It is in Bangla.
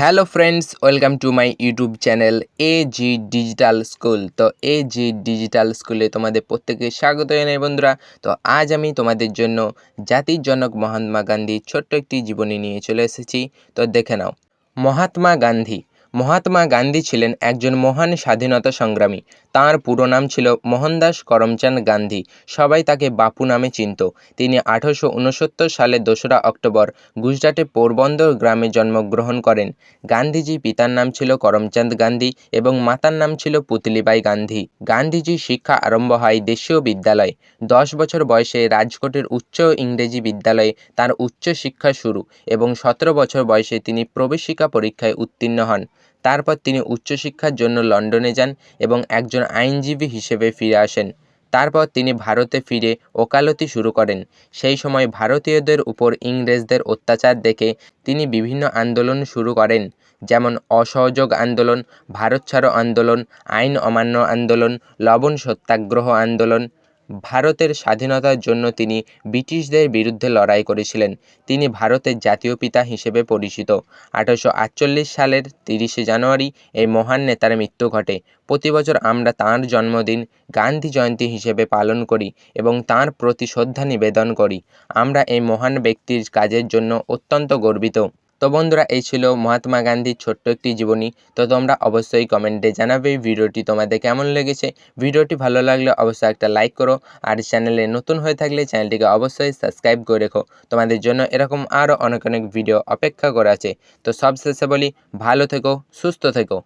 Hello friends welcome to my YouTube channel A G digital school তো এ জি ডিজিটাল স্কুলে তোমাদের প্রত্যেককে স্বাগত জানাই বন্ধুরা। তো আজ আমি তোমাদের জন্য জাতির জনক মহাত্মা গান্ধীর ছোট্ট একটি জীবনী নিয়ে চলে এসেছি। তো দেখে নাও। মহাত্মা গান্ধী। মহাত্মা গান্ধী ছিলেন একজন মহান স্বাধীনতা সংগ্রামী। তাঁর পুরো নাম ছিল মোহনদাস করমচাঁদ গান্ধী। সবাই তাকে বাপু নামে চিনত। তিনি আঠারোশো উনসত্তর সালের দোসরা অক্টোবর গুজরাটে পোরবন্দর গ্রামে জন্মগ্রহণ করেন। গান্ধীজি পিতার নাম ছিল করমচাঁদ গান্ধী এবং মাতার নাম ছিল পুতলিবাই গান্ধী। গান্ধীজির শিক্ষা আরম্ভ হয় দেশীয় বিদ্যালয়ে। দশ বছর বয়সে রাজকোটের উচ্চ ইংরেজি বিদ্যালয়ে তার উচ্চ শিক্ষা শুরু এবং সতেরো বছর বয়সে তিনি প্রবেশিকা পরীক্ষায় উত্তীর্ণ হন। তারপর তিনি উচ্চশিক্ষার জন্য লন্ডনে যান এবং একজন আইনজীবী হিসেবে ফিরে আসেন। তারপর তিনি ভারতে ফিরে ওকালতি শুরু করেন। সেই সময় ভারতীয়দের উপর ইংরেজদের অত্যাচার দেখে তিনি বিভিন্ন আন্দোলন শুরু করেন, যেমন অসহযোগ আন্দোলন, ভারত ছাড়ো আন্দোলন, আইন অমান্য আন্দোলন, লবণ সত্যাগ্রহ আন্দোলন ভারতের স্বাধীনতার জন্য তিনি ব্রিটিশদের বিরুদ্ধে লড়াই করেছিলেন। তিনি ভারতের জাতীয় পিতা হিসেবে পরিচিত। আঠারোশো আটচল্লিশ সালের তিরিশে জানুয়ারি এই মহান নেতার মৃত্যু ঘটে। প্রতি বছর আমরা তাঁর জন্মদিন গান্ধী জয়ন্তী হিসেবে পালন করি এবং তাঁর প্রতি শ্রদ্ধা নিবেদন করি। আমরা এই মহান ব্যক্তির কাজের জন্য অত্যন্ত গর্বিত। তো বন্ধুরা, এই ছিল মহাত্মা গান্ধীর ছোট্ট একটি জীবনী। তো তোমরা অবশ্যই কমেন্টে জানাবে ভিডিওটি তোমাদের কেমন লেগেছে। ভিডিওটি ভালো লাগলে অবশ্যই একটা লাইক করো। আর চ্যানেলে নতুন হয়ে থাকলে চ্যানেলটিকে অবশ্যই সাবস্ক্রাইব করে রেখো। তোমাদের জন্য এরকম আরও অনেক অনেক ভিডিও অপেক্ষা করা আছে। তো সবশেষে বলি, ভালো থেকো, সুস্থ থেকো।